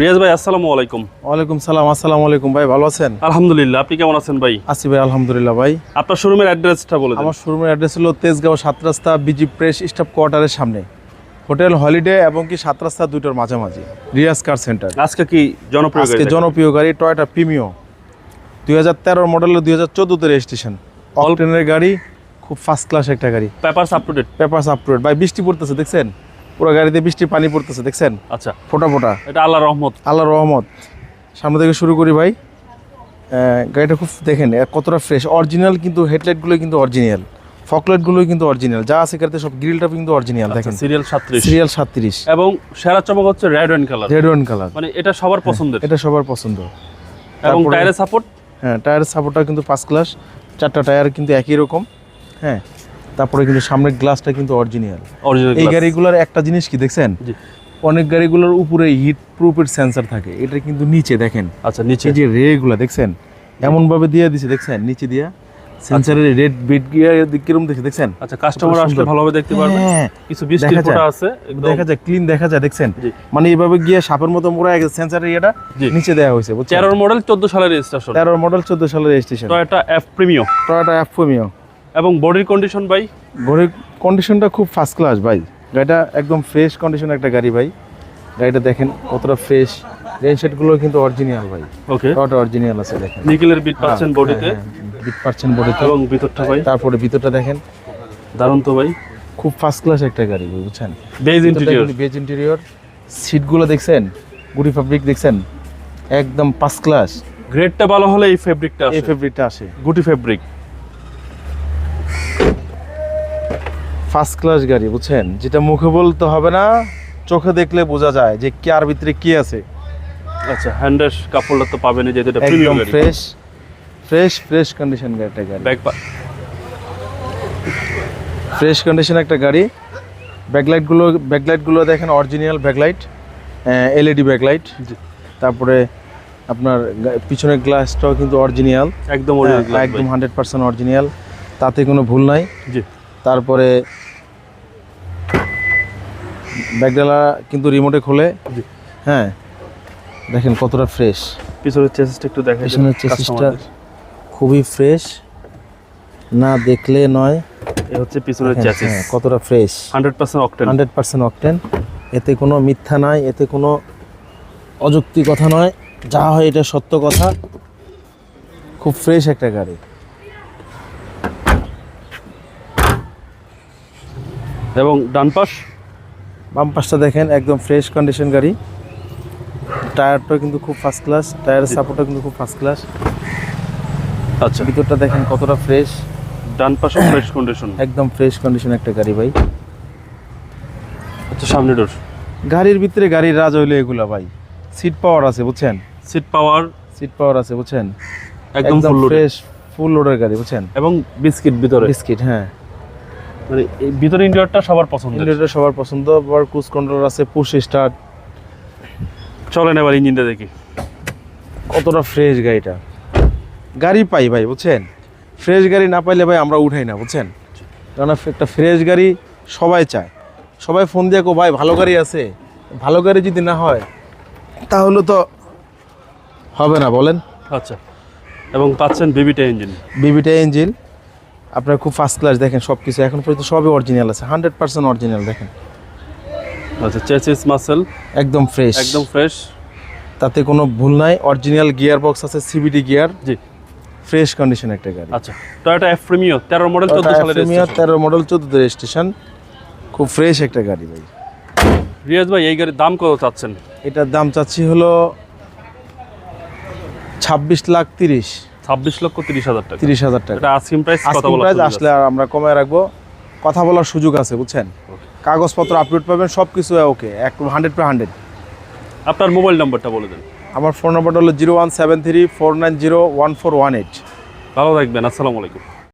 রিয়াজ ভাই আসসালামু আলাইকুম। ওয়ালাইকুম সালাম আসসালামু আলাইকুম ভাই ভালো আছেন? আলহামদুলিল্লাহ আপনি কেমন আছেন ভাই? আছি ভাই আলহামদুলিল্লাহ ভাই। আপনার শোরুমের অ্যাড্রেসটা বলে আমার শোরুমের অ্যাড্রেস হলো তেজগাঁও সাত রাস্তা বিজি প্রেস স্টাফ কোয়ার্টারের সামনে। হোটেল হলিডে এবং কি সাত রাস্তা দুটোর মাঝামাঝি। Riaz car center. আজকে কি জনপ্রিয় আজকে জনপ্রিয় গাড়ি টয়টা প্রিমিও দুই হাজার তেরোর মডেলের দুই হাজার চোদ্দোতে রেজিস্ট্রেশন অল্টেনের গাড়ি খুব ফার্স্ট ক্লাস একটা গাড়ি। Papers up to date papers ভাই বৃষ্টি পড়তেছে দেখছেন? পুরো গাড়িতে বৃষ্টি পানি পড়তেছে দেখছেন? আচ্ছা। ফোটা ফোটা। এটা আল্লাহ রহমত। আল্লাহ রহমত। সামনে থেকে শুরু করি ভাই। গাড়িটা খুব দেখেন কতটা ফ্রেশ অরিজিনাল কিন্তু হেডলাইটগুলো কিন্তু অরিজিনাল ফকলাইটগুলো কিন্তু অরিজিনাল যা আছে গাড়িতে সব গ্রিলটা কিন্তু অরিজিনাল দেখেন। সিরিয়াল সাত্রিশ সিরিয়াল সাতত্রিশ। এবং সেরা চমক হচ্ছে red and colour red wine colour মানে এটা সবার পছন্দের। এটা সবার পছন্দ। এবং টায়ারের সাপোর্ট হ্যাঁ টায়ারের সাপোর্টটা কিন্তু ফার্স্ট ক্লাস চারটা টায়ার কিন্তু একই রকম। হ্যাঁ তারপরে কিন্তু সামনের গ্লাসটা কিন্তু অরিজিনাল এই গাড়িগুলোর একটা জিনিস কি দেখছেন? অনেক গাড়িগুলোর উপরে হিট প্রুফের সেন্সার থাকে। এটা কিন্তু নিচে দেখেন। আচ্ছা নিচে। যে রেগুলা দেখছেন? এমন ভাবে দিয়ে দিছে দেখছেন? নিচে দিয়া। সেন্সারের রেড বিট গিয়ার কীরকম দেখে দেখছেন? আচ্ছা কাস্টমার আসলে। ভালোভাবে দেখতে পারবে। হ্যাঁ, কিছু বৃষ্টির দেখা। ফোঁটা আছে দেখা যায় ক্লিন দেখা যায় দেখছেন? মানে এইভাবে গিয়ে সাপের মতো মোড়া সেন্সারের ইয়েটা জি। নিচে দেওয়া হয়েছে বুঝছেন? তেরোর মডেল চোদ্দ সালের রেজিস্ট্রেশন তেরো মডেল চোদ্দ সালের registration Toyota F Premio Toyota অ্যাফোমিও এবং বডির কন্ডিশন ভাই? বডির কন্ডিশনটা খুব ফার্স্ট ক্লাস ভাই। গাড়িটা একদম ফ্রেশ কন্ডিশন একটা গাড়ি ভাই। গাড়িটা দেখেন কতটা ফ্রেশ রেন সেটগুলো কিন্তু অরিজিনাল ভাই। ওকে টয়োটা অরিজিনাল আছে দেখেন। নিকেলের বিট পাচ্ছেন বডিতে বিট পাচ্ছেন বডিতে এবং ভিতরটা ভাই? তারপরে ভিতরটা দেখেন। দারুণ তো ভাই। খুব ফার্স্ট ক্লাস একটা গাড়ি ভাই, বুঝছেন? বেজ ইন্টেরিয়র বেজ ইন্টেরিয়র সিটগুলো দেখছেন? গুড়ি ফ্যাব্রিক দেখছেন? একদম ফার্স্ট ক্লাস গ্রেডটা ভালো হলে এই ফেব্রিকটা এই ফেব্রিকটা আসে। গুটি ফেব্রিক ফার্স্ট ক্লাস গাড়ি বুঝছেন? যেটা মুখে বলতে হবে না চোখে দেখলে বোঝা যায় যে কি আর ভিতরে কি আছে। আচ্ছা হ্যান্ডের কাপড়টা তো পাবেন যেহেতু এটা premium fresh fresh fresh condition একটা গাড়ি। ফ্রেশ কন্ডিশন একটা গাড়ি। ব্যাকলাইটগুলো ব্যাকলাইটগুলো দেখেন অরিজিনাল ব্যাকলাইট এলইডি ব্যাকলাইট। তারপরে আপনার পিছনের গ্লাসটাও কিন্তু অরিজিনাল একদম হ্যাঁ, অরিজিনাল একদম হান্ড্রেড পার্সেন্ট অরিজিনাল তাতে কোনো ভুল নাই। জি। তারপরে ব্যাকডালা কিন্তু রিমোটে খোলে। হ্যাঁ। দেখেন কতটা ফ্রেশ পিছনের চেসিসটা একটু দেখাই পিছনের চেসিসটা খুবই ফ্রেশ না দেখলে নয়। এই হচ্ছে পিছনের দেখেন, চেসিস হ্যাঁ, কতটা fresh 100% octane hundred percent octane এতে কোনো মিথ্যা নাই এতে কোনো অযুক্তি কথা নয়। যা হয় এটা সত্য কথা। খুব ফ্রেশ একটা গাড়ি। এবং ডান পাশ? বাম পাশটা দেখেন একদম ফ্রেশ কন্ডিশন গাড়ি। টায়ারটাও কিন্তু খুব ফার্স্ট ক্লাস টায়ারের সাপোর্টটা কিন্তু খুব ফার্স্ট ক্লাস আচ্ছা। ভিতরটা দেখেন কতটা ফ্রেশ ডান পাশে ফ্রেশ কন্ডিশন একদম ফ্রেশ কন্ডিশন একটা গাড়ি ভাই। আচ্ছা সামনে ডোর গাড়ির ভিতরে গাড়ির রাজ হইল এগুলা ভাই। সিট পাওয়ার আছে বুঝছেন? সিট পাওয়ার সিট পাওয়ার আছে বুঝছেন? একদম ফুল ফ্রেশ ফুল লোডের গাড়ি বুঝছেন? এবং বিস্কিট ভিতরে। বিস্কিট হ্যাঁ। মানে এই ভিতরে ইন্টেরিয়রটা সবার পছন্দের। ইন্ডিয়াটা সবার পছন্দ আবার ক্রুজ কন্ট্রোল আছে পুশ স্টার্ট চলেন এবার ইঞ্জিনটা দেখি। কতটা ফ্রেশ গাড়িটা। গাড়ি পাই ভাই বুঝছেন? ফ্রেশ গাড়ি না পাইলে ভাই আমরা উঠাই না বুঝছেন? কারণ একটা ফ্রেশ গাড়ি সবাই চায়। সবাই ফোন দিয়ে কো ভাই ভালো গাড়ি আছে। ভালো গাড়ি যদি না হয় তাহলে তো হবে না বলেন? আচ্ছা। এবং পাচ্ছেন বিবিটা ইঞ্জিন বিবিটা ইঞ্জিন আপনার খুব ফার্স্ট ক্লাস দেখেন সব কিছু এখন পর্যন্ত সবই অরিজিনাল আছে হান্ড্রেড পার্সেন্ট অরিজিনাল দেখেন। আচ্ছা চেসিস মাসেল একদম ফ্রেশ একদম ফ্রেশ তাতে কোনো ভুল নাই অরিজিনাল গিয়ার বক্স আছে সিবিডি গিয়ার জি। ফ্রেশ কন্ডিশন একটা গাড়ি। আচ্ছা টয়োটা এফ প্রিমিও তেরো মডেল চোদ্দ সালের প্রিমিয়ার registration। তেরো মডেল চোদ্দ রেজিস্ট্রেশন খুব ফ্রেশ একটা গাড়ি ভাই। রিয়াজ ভাই এই গাড়ির দাম কত চাচ্ছেন? এটার দাম চাচ্ছি হলো ছাব্বিশ লাখ তিরিশ। ছাব্বিশ লক্ষ তিরিশ হাজার টাকা। তিরিশ হাজার টাকা। আস্কিং প্রাইস আস্কিং প্রাইস আসলে আর আমরা কমায় রাখব। কথা বলার সুযোগ আছে বুঝছেন? কাগজপত্র আপলোড পাবেন সব কিছু ওকে এক হান্ড্রেড পে হান্ড্রেড আপনার মোবাইল নাম্বারটা বলে দেন। আমার ফোন নম্বরটা হলো zero one seven three four nine zero one four one eight ভালো থাকবেন আসসালামু আলাইকুম।